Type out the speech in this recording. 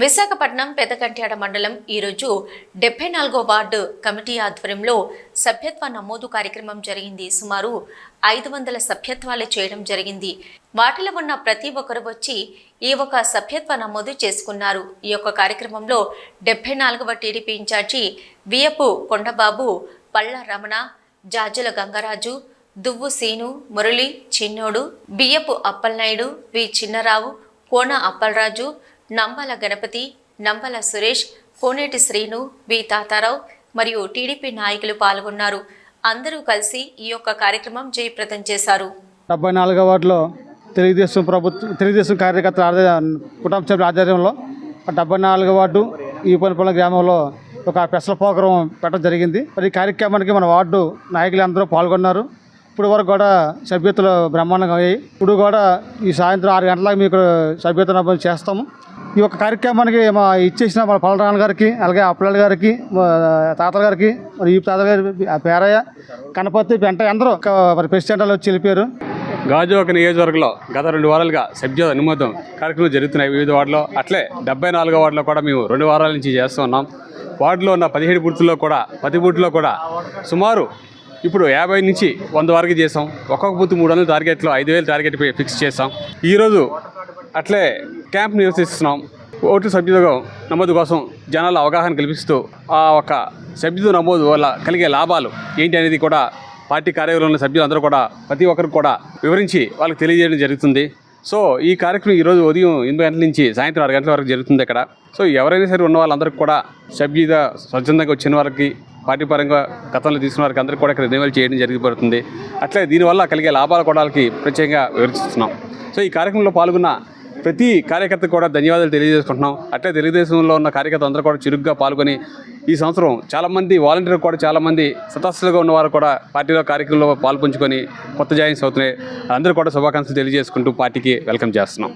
విశాఖపట్నం పెదకంట్యాడ మండలం ఈరోజు డెబ్బై నాలుగో వార్డు కమిటీ ఆధ్వర్యంలో సభ్యత్వ నమోదు కార్యక్రమం జరిగింది. సుమారు ఐదు వందల సభ్యత్వాలు చేయడం జరిగింది. వాటిలో ఉన్న ప్రతి ఒక్కరు వచ్చి ఈ ఒక సభ్యత్వ నమోదు చేసుకున్నారు. ఈ యొక్క కార్యక్రమంలో డెబ్బై నాలుగవ TDP incharge Viyapu Kondababu Palla Ramana Jajula Gangaraju Duvvu Seenu Murali Chinnodu Biyyapu Appalanaidu V Chinnarao Kona Appalaraju Nambala Ganapathi Nambala Suresh Koneti Srinu వి తాతారావు మరియు టీడీపీ నాయకులు పాల్గొన్నారు. అందరూ కలిసి ఈ యొక్క కార్యక్రమం జయప్రదం చేశారు. డెబ్బై నాలుగో వార్డులో తెలుగుదేశం ప్రభుత్వం తెలుగుదేశం కార్యకర్తల కుటుంబ సభ్యుల ఆధ్వర్యంలో డెబ్బై నాలుగో వార్డు ఈ పనిపల్ల గ్రామంలో ఒక పెసల ప్రోగ్రాం పెట్టడం జరిగింది. మరి ఈ కార్యక్రమానికి మన వార్డు నాయకులు అందరూ పాల్గొన్నారు. ఇప్పుడు వరకు కూడా సభ్యతలు బ్రహ్మాండంగా అయ్యాయి. ఇప్పుడు కూడా ఈ సాయంత్రం ఆరు గంటలకు మీకు సభ్యత చేస్తాము. ఈ యొక్క కార్యక్రమానికి మా ఇచ్చేసిన మన పలరాణ గారికి అలాగే అప్పలాల్ గారికి మా తాతల గారికి మరి ఈ తాతల గారి పేరయ్య కనపతి పెంట అందరూ ఒక మరి ప్రెసిడెంట్ వాళ్ళు వచ్చి వెళ్ళిపోయారు. గాజువాక నియోజకవర్గంలో గత రెండు వారాలుగా సభ్యుల అనుమోదం కార్యక్రమాలు జరుగుతున్నాయి వివిధ వార్డులో. అట్లే డెబ్బై నాలుగో వార్డులో కూడా మేము రెండు వారాల నుంచి చేస్తూ ఉన్నాం. వార్డులో ఉన్న పదిహేడు బూతుల్లో కూడా పది బూత్లో కూడా సుమారు ఇప్పుడు యాభై నుంచి వంద వరకు చేసాం. ఒక్కొక్క బూత్ మూడు వందల టార్గెట్లో ఐదు వేలు టార్గెట్ ఫిక్స్ చేసాం. ఈరోజు అట్లే క్యాంప్ నిర్వహిస్తున్నాం ఓటు సభ్యులుగా నమోదు కోసం జనాల అవగాహన కల్పిస్తూ ఆ ఒక సభ్యుడు నమోదు వల్ల కలిగే లాభాలు ఏంటి అనేది కూడా పార్టీ కార్యాలయంలో సభ్యులు అందరూ కూడా ప్రతి ఒక్కరికి కూడా వివరించి వాళ్ళకి తెలియజేయడం జరుగుతుంది. సో ఈ కార్యక్రమం ఈరోజు ఉదయం ఎనిమిది గంటల నుంచి సాయంత్రం ఆరు గంటల వరకు జరుగుతుంది ఇక్కడ. సో ఎవరైనా సరే ఉన్న వాళ్ళందరికీ కూడా సభ్యుల స్వచ్ఛందంగా వచ్చిన వారికి పార్టీ పరంగా గతంలో తీసుకున్న వారికి అందరికీ కూడా ఇక్కడ రెన్యువల్ చేయడం జరిగిపోతుంది అట్లే దీనివల్ల కలిగే లాభాలు కూడా వాళ్ళకి ప్రత్యేకంగా వివరిస్తున్నాం. సో ఈ కార్యక్రమంలో పాల్గొన్న ప్రతి కార్యకర్త కూడా ధన్యవాదాలు తెలియజేసుకుంటున్నాం. అట్లే తెలుగుదేశంలో ఉన్న కార్యకర్త అందరూ కూడా చురుగ్గా పాల్గొని ఈ సంవత్సరం చాలామంది వాలంటీర్ కూడా చాలామంది సతస్సులుగా ఉన్నవారు కూడా పార్టీలో కార్యక్రమంలో పాల్పంచుకొని కొత్త జాయిన్స్ అవుతున్నాయి. అందరూ కూడా శుభాకాంక్షలు తెలియజేసుకుంటూ పార్టీకి వెల్కమ్ చేస్తున్నాం.